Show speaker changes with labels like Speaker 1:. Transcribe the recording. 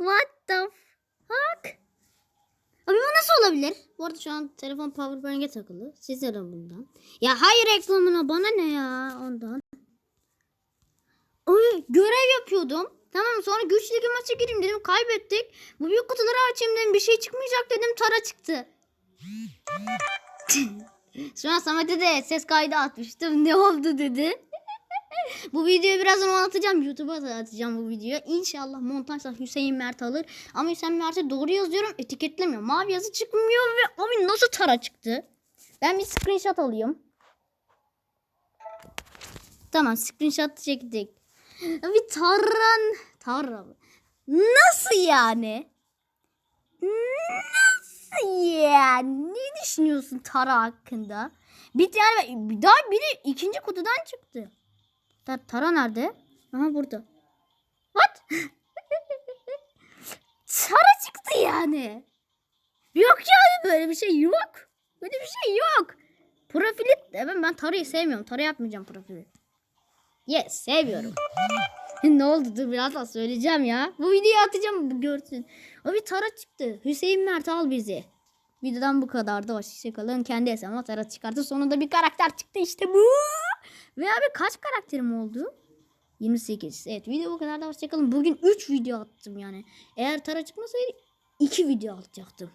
Speaker 1: What the fuck? Abi bu nasıl olabilir? Bu arada şu an telefon powerbank'e takılı. Siz alın bundan. Ya hayır reklamına bana ne ya ondan. Oy görev yapıyordum. Tamam sonra güçlü bir maça gireyim dedim kaybettik. Bu büyük kutuları açayım dedim bir şey çıkmayacak dedim tara çıktı. Şu an Samet'e de ses kaydı atmıştım. Ne oldu dedi. bu videoyu birazdan anlatacağım. YouTube'a atacağım bu videoyu. İnşallah montajda Hüseyin Mert alır. Ama Hüseyin Mert'e doğru yazıyorum. Etiketlemiyor. Mavi yazı çıkmıyor ve abi nasıl tara çıktı? Ben bir screenshot alayım. Tamam screenshot çektik. Bir taran... Tarra? Nasıl yani? Nasıl yani? Ne düşünüyorsun Tara hakkında? Bir tane daha biri ikinci kutudan çıktı. Ta- Tara nerede? Aha burada. What? Tara çıktı yani. Yok yani böyle bir şey yok. Böyle bir şey yok. Profili evet ben Tara'yı sevmiyorum. Tara yapmayacağım profili. Yes seviyorum. ne oldu dur birazdan söyleyeceğim ya. Bu videoyu atacağım görsün. O bir Tara çıktı. Hüseyin Mert al bizi. Videodan bu kadar da hoşçakalın. Kendi hesabıma Tara çıkarttı. Sonunda bir karakter çıktı işte bu. Ve abi kaç karakterim oldu? 28. Evet video bu kadar da hoşçakalın. Bugün 3 video attım yani. Eğer Tara çıkmasaydı 2 video atacaktım.